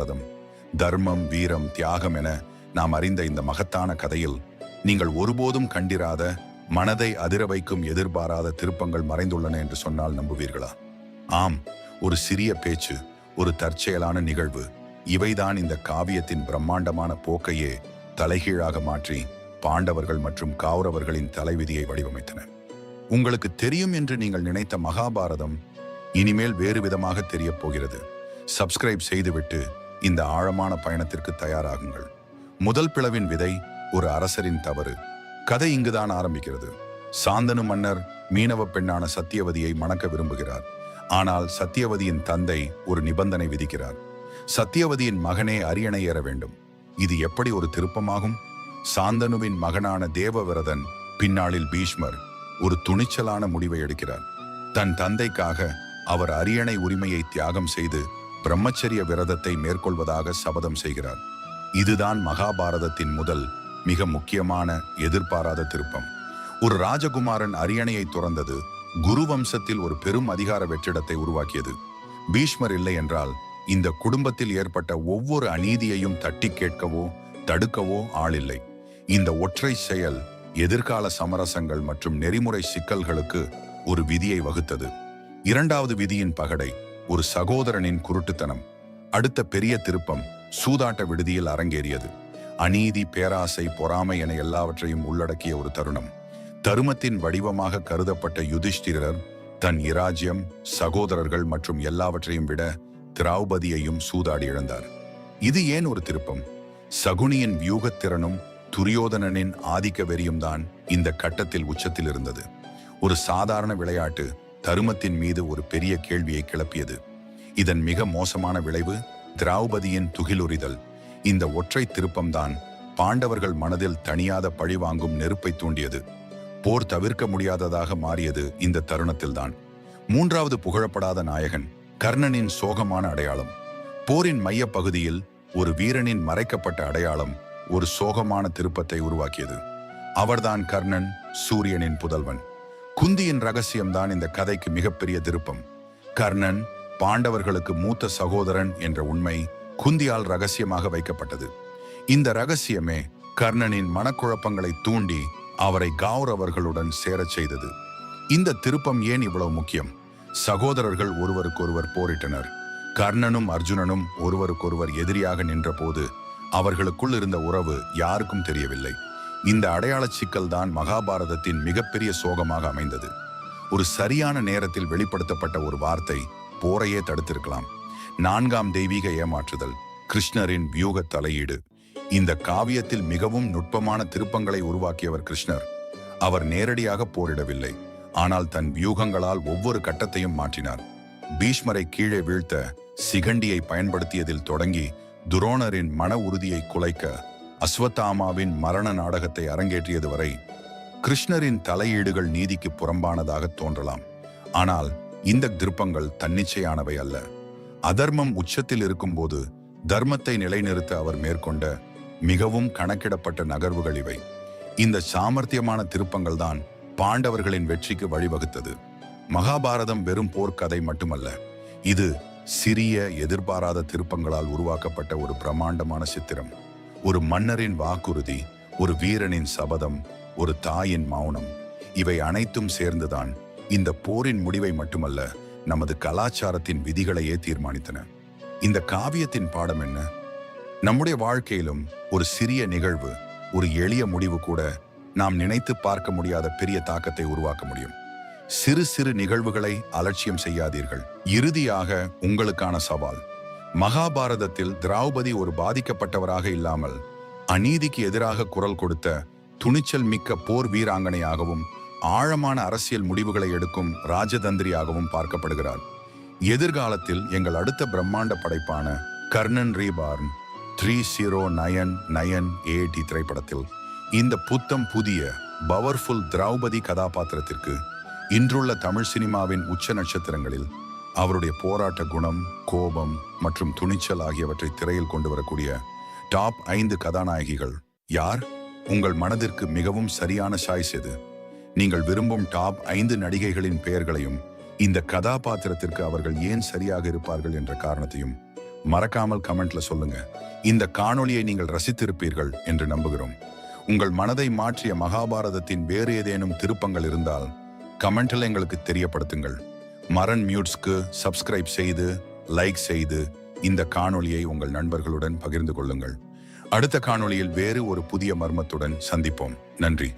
பதம் தர்மம் வீரம் தியாகம் என நாம் அறிந்த இந்த மகத்தான கதையில் நீங்கள் ஒருபோதும் கண்டிராத மனதை அதிர வைக்கும் எதிர்பாராத திருப்பங்கள் மறைந்துள்ளன என்று சொன்னால் நம்புவீர்களா? ஆம் ஒரு சிறிய பேச்சு ஒரு தற்செயலான நிகழ்வு. இவைதான் இந்த காவியத்தின் பிரம்மாண்டமான போக்கையே தலைகீழாக மாற்றி பாண்டவர்கள் மற்றும் கௌரவர்களின் தலைவிதியை வடிவமைத்தன. உங்களுக்கு தெரியும் என்று நீங்கள் நினைத்த மகாபாரதம் இனிமேல் வேறு விதமாக தெரியப் போகிறது. சப்ஸ்கிரைப் செய்துவிட்டு இந்த ஆழமான பயணத்திற்கு தயாராகுங்கள். முதல் பிளவின் விதை ஒரு அரசரின் தவறு. கதை இங்குதான் ஆரம்பிக்கிறது. சாந்தனு மன்னர் மீனவ பெண்ணான சத்தியவதியை மணக்க விரும்புகிறார். ஆனால் சத்தியவதியின் தந்தை ஒரு நிபந்தனை விதிக்கிறார். சத்தியவதியின் மகனே அரியணை ஏற வேண்டும். இது எப்படி ஒரு திருப்பமாகும்? சாந்தனுவின் மகனான தேவவிரதன் பின்னாளில் பீஷ்மர் ஒரு துணிச்சலான முடிவை எடுக்கிறார். தன் தந்தைக்காக அவர் அரியணை உரிமையை தியாகம் செய்து பிரம்மச்சரிய விரதத்தை மேற்கொள்வதாக சபதம் செய்கிறார். இதுதான் மகாபாரதத்தின் முதல் மிக முக்கியமான எதிர்பாராத திருப்பம். ஒரு ராஜகுமாரன் அரியணையை துறந்தது குரு வம்சத்தில் ஒரு பெரும் அதிகார வெற்றிடத்தை உருவாக்கியது. பீஷ்மர் இல்லை என்றால் இந்த குடும்பத்தில் ஏற்பட்ட ஒவ்வொரு அநீதியையும் தட்டி கேட்கவோ தடுக்கவோ ஆளில்லை இந்த ஒற்றை செயல் எதிர்கால சமரசங்கள் மற்றும் நெறிமுறை சிக்கல்களுக்கு ஒரு விதியை வகுத்தது. இரண்டாவது விதியின் பகடை ஒரு சகோதரனின் குருட்டுத்தனம். அடுத்த பெரிய திருப்பம் சூதாட்ட விடுதியில் அரங்கேறியது. அநீதி பேராசை பொறாமை என எல்லாவற்றையும் உள்ளடக்கிய ஒரு தருணம். தருமத்தின் வடிவமாக கருதப்பட்ட யுதிஷ்டிரர் தன் இராஜ்யம் சகோதரர்கள் மற்றும் எல்லாவற்றையும் விட திரௌபதியையும் சூதாடி இழந்தார். இது ஏன் ஒரு திருப்பம்? சகுனியின் வியூகத்திறனும் துரியோதனனின் ஆதிக்க வெறியும் தான் இந்த கட்டத்தில் உச்சத்தில் இருந்தது ஒரு சாதாரண விளையாட்டு தருமத்தின் மீது ஒரு பெரிய கேள்வியை கிளப்பியது. இதன் மிக மோசமான விளைவு திரௌபதியின் துகிலுரிதல். இந்த ஒற்றை திருப்பம்தான் பாண்டவர்கள் மனதில் தணியாத பழிவாங்கும் நெருப்பை தூண்டியது. போர் தவிர்க்க முடியாததாக மாறியது இந்த தருணத்தில்தான். மூன்றாவது புகழப்படாத நாயகன் கர்ணனின் சோகமான அடையாளம். போரின் மைய பகுதியில் ஒரு வீரனின் மறைக்கப்பட்ட அடையாளம் ஒரு சோகமான திருப்பத்தை உருவாக்கியது. அவர்தான் கர்ணன் சூரியனின் புதல்வன். குந்தியின் ரகசியம்தான் இந்த கதைக்கு மிகப்பெரிய திருப்பம். கர்ணன் பாண்டவர்களுக்கு மூத்த சகோதரன் என்ற உண்மை குந்தியால் ரகசியமாக வைக்கப்பட்டது. இந்த ரகசியமே கர்ணனின் மனக்குழப்பங்களை தூண்டி அவரை கௌரவர்களுடன் சேரச் செய்தது. இந்த திருப்பம் ஏன் இவ்வளவு முக்கியம்? சகோதரர்கள் ஒருவருக்கொருவர் போரிட்டனர். கர்ணனும் அர்ஜுனனும் ஒருவருக்கொருவர் எதிரியாக நின்றபோது அவர்களுக்குள் இருந்த உறவு யாருக்கும் தெரியவில்லை. இந்த அடையாள சிக்கல் தான் மகாபாரதத்தின் மிகப்பெரிய சோகமாக அமைந்தது. ஒரு சரியான நேரத்தில் வெளிப்படுத்தப்பட்ட ஒரு வார்த்தை போரையே தடுத்திருக்கலாம். நான்காம் தெய்வீக ஏமாற்றுதல் கிருஷ்ணரின் வியூக தலையீடு. இந்த காவியத்தில் மிகவும் நுட்பமான திருப்பங்களை உருவாக்கியவர் கிருஷ்ணர். அவர் நேரடியாக போரிடவில்லை ஆனால் தன் வியூகங்களால் ஒவ்வொரு கட்டத்தையும் மாற்றினார். பீஷ்மரை கீழே வீழ்த்த சிகண்டியை பயன்படுத்தியதில் தொடங்கி துரோணரின் மன உறுதியை குலைக்க அஸ்வத்தாமாவின் மரண நாடகத்தை அரங்கேற்றியது வரை கிருஷ்ணரின் தலையீடுகள் நீதிக்கு புறம்பானதாக தோன்றலாம். ஆனால் இந்த திருப்பங்கள் தன்னிச்சையானவை அல்ல. அதர்மம் உச்சத்தில் இருக்கும்போது தர்மத்தை நிலைநிறுத்த அவர் மேற்கொண்ட மிகவும் கணக்கிடப்பட்ட நகர்வுகள் இவை. இந்த சாமர்த்தியமான திருப்பங்கள் தான் பாண்டவர்களின் வெற்றிக்கு வழிவகுத்தது. மகாபாரதம் வெறும் போர்க்கதை மட்டுமல்ல. இது சிறிய எதிர்பாராத திருப்பங்களால் உருவாக்கப்பட்ட ஒரு பிரமாண்டமான சித்திரம். ஒரு மன்னரின் வாக்குறுதி ஒரு வீரனின் சபதம் ஒரு தாயின் மௌனம். இவை அனைத்தும் சேர்ந்துதான் இந்த போரின் முடிவை மட்டுமல்ல நமது கலாச்சாரத்தின் விதிகளையே தீர்மானித்தன. இந்த காவியத்தின் பாடம் என்ன? நம்முடைய வாழ்க்கையிலும் ஒரு சிறிய நிகழ்வு ஒரு எளிய முடிவு கூட நாம் நினைத்து பார்க்க முடியாத பெரிய தாக்கத்தை உருவாக்க முடியும். சிறு சிறு நிகழ்வுகளை அலட்சியம் செய்யாதீர்கள். இறுதியாக உங்களுக்கான சவால் மகாபாரதத்தில் திரௌபதி ஒரு பாதிக்கப்பட்டவராக இல்லாமல் அநீதிக்கு எதிராக குரல் கொடுத்த துணிச்சல் மிக்க போர் வீராங்கனையாகவும் ஆழமான அரசியல் முடிவுகளை எடுக்கும் ராஜதந்திரியாகவும் பார்க்கப்படுகிறார். எதிர்காலத்தில் எங்கள் அடுத்த பிரம்மாண்ட படைப்பான Karnan reborn three zero nine nine AD திரைப்படத்தில் இந்த புத்தம் புதிய பவர்ஃபுல் திரௌபதி கதாபாத்திரத்திற்கு இன்றுள்ள தமிழ் சினிமாவின் உச்ச நட்சத்திரங்களில் அவருடைய போராட்ட குணம் கோபம் மற்றும் துணிச்சல் ஆகியவற்றை திரையில் கொண்டு வரக்கூடிய டாப் ஐந்து கதாநாயகிகள் யார்? உங்கள் மனதிற்கு மிகவும் சரியான சாய்ஸ் எது நீங்கள் விரும்பும் டாப் ஐந்து நடிகைகளின் பெயர்களையும் இந்த கதாபாத்திரத்திற்கு அவர்கள் ஏன் சரியாக இருப்பார்கள் என்ற காரணத்தையும் மறக்காமல் கமெண்ட்ல சொல்லுங்க. இந்த காணொளியை நீங்கள் ரசித்திருப்பீர்கள் என்று நம்புகிறோம். உங்கள் மனதை மாற்றிய மகாபாரதத்தின் வேறு ஏதேனும் திருப்பங்கள் இருந்தால் கமெண்ட்ல எங்களுக்கு தெரியப்படுத்துங்கள். மரன் மியூட்ஸ்க்கு சப்ஸ்கிரைப் செய்து லைக் செய்து இந்த காணொளியை உங்கள் நண்பர்களுடன் பகிர்ந்து கொள்ளுங்கள். அடுத்த காணொளியில் வேறு ஒரு புதிய மர்மத்துடன் சந்திப்போம். நன்றி.